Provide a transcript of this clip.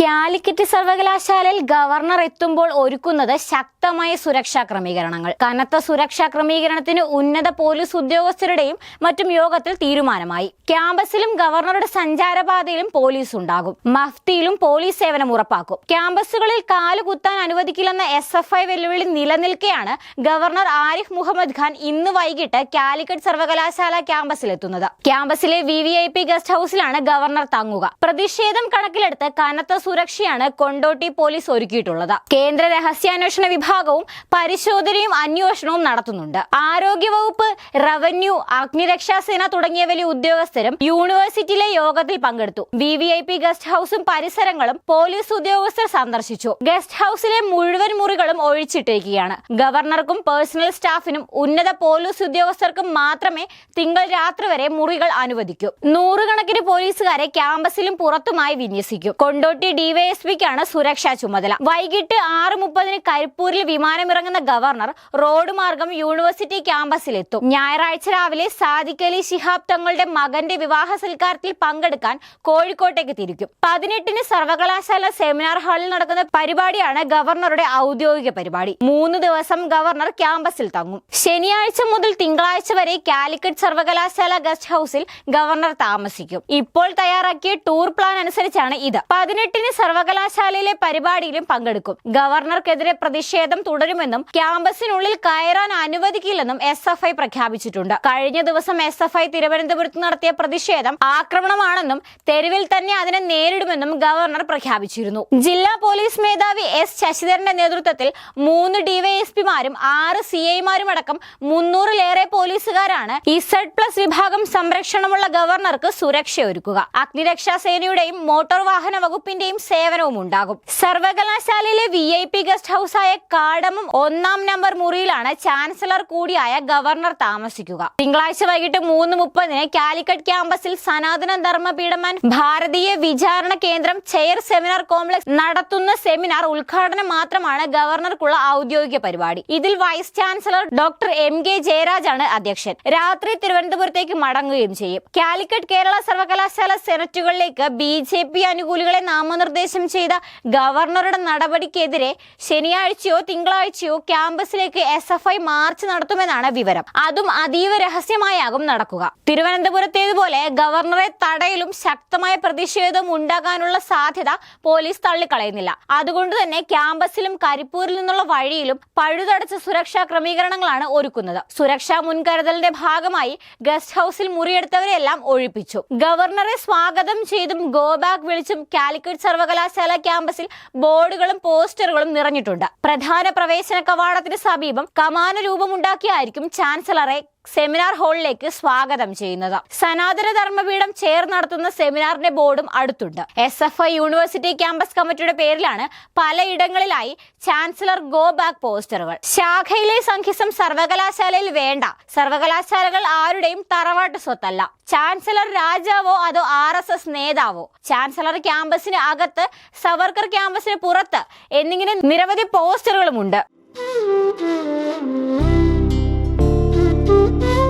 കാലിക്കറ്റ് സർവകലാശാലയിൽ ഗവർണർ എത്തുമ്പോൾ ഒരുക്കുന്നത് ശക്തമായ സുരക്ഷാ ക്രമീകരണങ്ങൾ. കനത്ത സുരക്ഷാ ക്രമീകരണത്തിന് ഉന്നത പോലീസ് ഉദ്യോഗസ്ഥരുടെയും മറ്റും യോഗത്തിൽ തീരുമാനമായി. ക്യാമ്പസിലും ഗവർണറുടെ സഞ്ചാരപാതയിലും പോലീസ് ഉണ്ടാകും. മഫ്തിയിലും പോലീസ് സേവനം ഉറപ്പാക്കും. ക്യാമ്പസുകളിൽ കാലുകുത്താൻ അനുവദിക്കില്ലെന്ന എസ് എഫ് ഐ വെല്ലുവിളി നിലനിൽക്കെയാണ് ഗവർണർ ആരിഫ് മുഹമ്മദ് ഖാൻ ഇന്ന് വൈകിട്ട് കാലിക്കറ്റ് സർവകലാശാല ക്യാമ്പസിലെത്തുന്നത്. ക്യാമ്പസിലെ V V I P guest ഹൌസിലാണ് governor തങ്ങുക. പ്രതിഷേധം കണക്കിലെടുത്ത് കനത്ത സുരക്ഷയാണ് കൊണ്ടോട്ടി പോലീസ് ഒരുക്കിയിട്ടുള്ളത്. കേന്ദ്ര രഹസ്യാന്വേഷണ വിഭാഗവും പരിശോധനയും അന്വേഷണവും നടത്തുന്നുണ്ട്. ആരോഗ്യവകുപ്പ് റവന്യൂ അഗ്നിരക്ഷാസേന തുടങ്ങിയ ഉദ്യോഗസ്ഥരും യൂണിവേഴ്സിറ്റിയിലെ യോഗത്തിൽ പങ്കെടുത്തു. V V I P guest ഹൌസും പരിസരങ്ങളും പോലീസ് ഉദ്യോഗസ്ഥർ സന്ദർശിച്ചു. ഗസ്റ്റ് ഹൌസിലെ മുഴുവൻ മുറികളും ഒഴിച്ചിട്ടിരിക്കുകയാണ് ഗവർണർക്കും പേഴ്സണൽ സ്റ്റാഫിനും ഉന്നത പോലീസ് ഉദ്യോഗസ്ഥർക്കും മാത്രമേ തിങ്കൾ രാത്രി വരെ മുറികൾ അനുവദിക്കൂ. നൂറുകണക്കിന് പോലീസുകാരെ ക്യാമ്പസിലും പുറത്തുമായി വിന്യസിക്കും. കൊണ്ടോട്ടി ഡിവൈഎസ്പിക്കാണ് സുരക്ഷാ ചുമതല. വൈകിട്ട് ആറ് മുപ്പതിന് കരിപ്പൂരിൽ വിമാനമിറങ്ങുന്ന ഗവർണർ റോഡ് മാർഗം യൂണിവേഴ്സിറ്റി ക്യാമ്പസിലെത്തും. ഞായറാഴ്ച രാവിലെ സാദിഖ് അലി ശിഹാബ് തങ്ങളുടെ മകന്റെ വിവാഹ സൽക്കാരത്തിൽ പങ്കെടുക്കാൻ കോഴിക്കോട്ടേക്ക് തിരിക്കും. പതിനെട്ടിന് സർവകലാശാല സെമിനാർ ഹാളിൽ നടക്കുന്ന പരിപാടിയാണ് ഗവർണറുടെ ഔദ്യോഗിക പരിപാടി. മൂന്ന് ദിവസം ഗവർണർ ക്യാമ്പസിൽ തങ്ങും. ശനിയാഴ്ച മുതൽ തിങ്കളാഴ്ച വരെ കാലിക്കറ്റ് സർവകലാശാല ഗസ്റ്റ് ഹൌസിൽ ഗവർണർ താമസിക്കും. ഇപ്പോൾ തയ്യാറാക്കിയ ടൂർ പ്ലാൻ അനുസരിച്ചാണ് ഇത്. പതിനെട്ടിന് സർവകലാശാലയിലെ പരിപാടിയിലും പങ്കെടുക്കും. ഗവർണർക്കെതിരെ പ്രതിഷേധം തുടരുമെന്നും ക്യാമ്പസിനുള്ളിൽ കയറാൻ അനുവദിക്കില്ലെന്നും എസ് എഫ് ഐ പ്രഖ്യാപിച്ചിട്ടുണ്ട്. കഴിഞ്ഞ ദിവസം എസ് എഫ് ഐ തിരുവനന്തപുരത്ത് നടത്തിയ പ്രതിഷേധം ആക്രമണമാണെന്നും തെരുവിൽ തന്നെ അതിനെ നേരിടുമെന്നും ഗവർണർ പ്രഖ്യാപിച്ചിരുന്നു. ജില്ലാ പോലീസ് മേധാവി എസ് ശശിധരന്റെ നേതൃത്വത്തിൽ മൂന്ന് ഡിവൈഎസ്പിമാരും ആറ് സി ഐമാരും അടക്കം മുന്നൂറിലേറെ പോലീസുകാരാണ് ഇസഡ് പ്ലസ് വിഭാഗം സംരക്ഷണമുള്ള ഗവർണർക്ക് സുരക്ഷയൊരുക്കുക. അഗ്നിരക്ഷാ സേനയുടെയും മോട്ടോർ വാഹന വകുപ്പിന്റെയും സേവനവും ഉണ്ടാകും. സർവകലാശാലയിലെ വി ഐ പി ഗസ്റ്റ് ഹൌസായ കാടമും ഒന്നാം നമ്പർ മുറിയിലാണ് ചാൻസലർ കൂടിയായ ഗവർണർ താമസിക്കുക. തിങ്കളാഴ്ച വൈകിട്ട് മൂന്ന് മുപ്പതിന് കാലിക്കറ്റ് ക്യാമ്പസിൽ സനാതന ധർമ്മപീഠമാൻ Bharatiya Vichara Kendram chair seminar complex നടത്തുന്ന സെമിനാർ ഉദ്ഘാടനം മാത്രമാണ് ഗവർണർക്കുള്ള ഔദ്യോഗിക പരിപാടി. ഇതിൽ vice chancellor doctor M K ജയരാജാണ് അധ്യക്ഷൻ. രാത്രി തിരുവനന്തപുരത്തേക്ക് മടങ്ങുകയും ചെയ്യും. കാലിക്കറ്റ് കേരള സർവകലാശാല സെനറ്റുകളിലേക്ക് ബി ജെ പി അനുകൂലികളെ നാമനിർദ്ദേശം ചെയ്ത ഗവർണറുടെ നടപടിക്കെതിരെ ശനിയാഴ്ചയോ തിങ്കളാഴ്ചയോ ക്യാമ്പസിലേക്ക് എസ് എഫ് ഐ മാർച്ച് നടത്തുമെന്നാണ് വിവരം. അതും അതീവ രഹസ്യമായാകും നടക്കുക. തിരുവനന്തപുരത്തേതുപോലെ ഗവർണറെ തടയലും ശക്തമായ പ്രതിഷേധവും ഉണ്ടാകാനുള്ള സാധ്യത പോലീസ് തള്ളിക്കളയുന്നില്ല. അതുകൊണ്ട് തന്നെ ക്യാമ്പസിലും കരിപ്പൂരിൽ നിന്നുള്ള വഴിയിലും പഴുതടച്ച സുരക്ഷാ ക്രമീകരണങ്ങളാണ് ഒരുക്കുന്നത്. സുരക്ഷാ മുൻകരുതലിന്റെ ഭാഗമായി ഗസ്റ്റ് ഹൌസിൽ മുറിയെടുത്തവരെല്ലാം ഒഴിപ്പിച്ചു. ഗവർണറെ സ്വാഗതം ചെയ്തും ഗോ ബാക്ക് വിളിച്ചും കാലിക്കറ്റ് സർവകലാശാല ക്യാമ്പസിൽ ബോർഡുകളും പോസ്റ്ററുകളും നിറഞ്ഞിട്ടുണ്ട്. പ്രധാന പ്രവേശന കവാടത്തിന് സമീപം കമാന രൂപമുണ്ടാക്കിയായിരിക്കും ചാൻസലറെ സെമിനാർ ഹാളിലേക്ക് സ്വാഗതം ചെയ്യുന്നത്. സനാതന ധർമ്മപീഠം ചേർ നടത്തുന്ന സെമിനാറിന്റെ ബോർഡും അടുത്തുണ്ട്. S F I university campus കമ്മിറ്റിയുടെ പേരിലാണ് പലയിടങ്ങളിലായി ചാൻസലർ ഗോ ബാക്ക് പോസ്റ്ററുകൾ. ശാഖയിലെ സംഖ്യസം സർവകലാശാലയിൽ വേണ്ട. സർവകലാശാലകൾ ആരുടെയും തറവാട്ട് സ്വത്തല്ല. ചാൻസലർ രാജാവോ അതോ ആർ എസ് എസ് നേതാവോ? ചാൻസലർ ക്യാമ്പസിന് അകത്ത് സവർക്കർ ക്യാമ്പസിന് പുറത്ത് എന്നിങ്ങനെ നിരവധി പോസ്റ്ററുകളുമുണ്ട്. Música